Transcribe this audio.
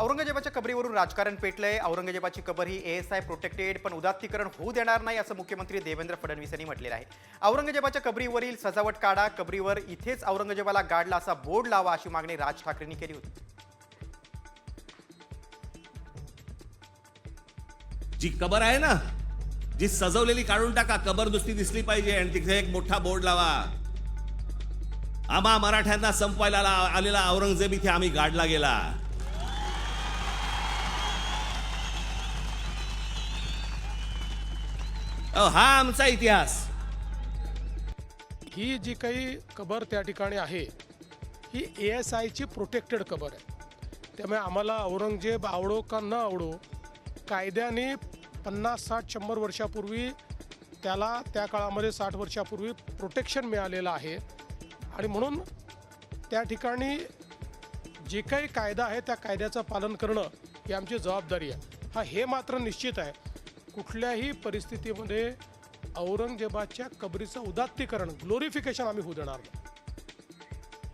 औरंगजेबाच्या कबरीवरून राजकारण पेटलंय. औरंगजेबाची कबर ही एस आय प्रोटेक्टेड पण उदात्तीकरण होऊ देणार नाही असं मुख्यमंत्री देवेंद्र फडणवीस यांनी म्हटलेलं आहे. औरंगजेबाच्या कबरीवरील सजावट काढा कबरीवर इथेच औरंगजेबाला गाडला असा बोर्ड लावा अशी मागणी राज ठाकरेंनी केली होती. जी कबर आहे ना जी सजवलेली काढून टाका कबर दुसरी दिसली पाहिजे आणि तिथे एक मोठा बोर्ड लावा. आम्हा मराठ्यांना संपवायला आलेला औरंगजेब इथे आम्ही गाडला गेला. अहो, हा आमचा इतिहास. ही जी काही कबर त्या ठिकाणी आहे ही ए एस आयची प्रोटेक्टेड कबर आहे. त्यामुळे आम्हाला औरंगजेब आवडो का न आवडो कायद्याने पन्नास साठ शंभर वर्षापूर्वी त्याला त्या काळामध्ये साठ वर्षापूर्वी प्रोटेक्शन मिळालेलं आहे. आणि म्हणून त्या ठिकाणी जे काही कायदा आहे त्या कायद्याचं पालन करणं ही आमची जबाबदारी आहे. हा हे मात्र निश्चित आहे. कुठल्याही परिस्थितीमध्ये औरंगजेबाच्या कबरीचं उदात्तीकरण ग्लोरिफिकेशन आम्ही होऊ देणार नाही.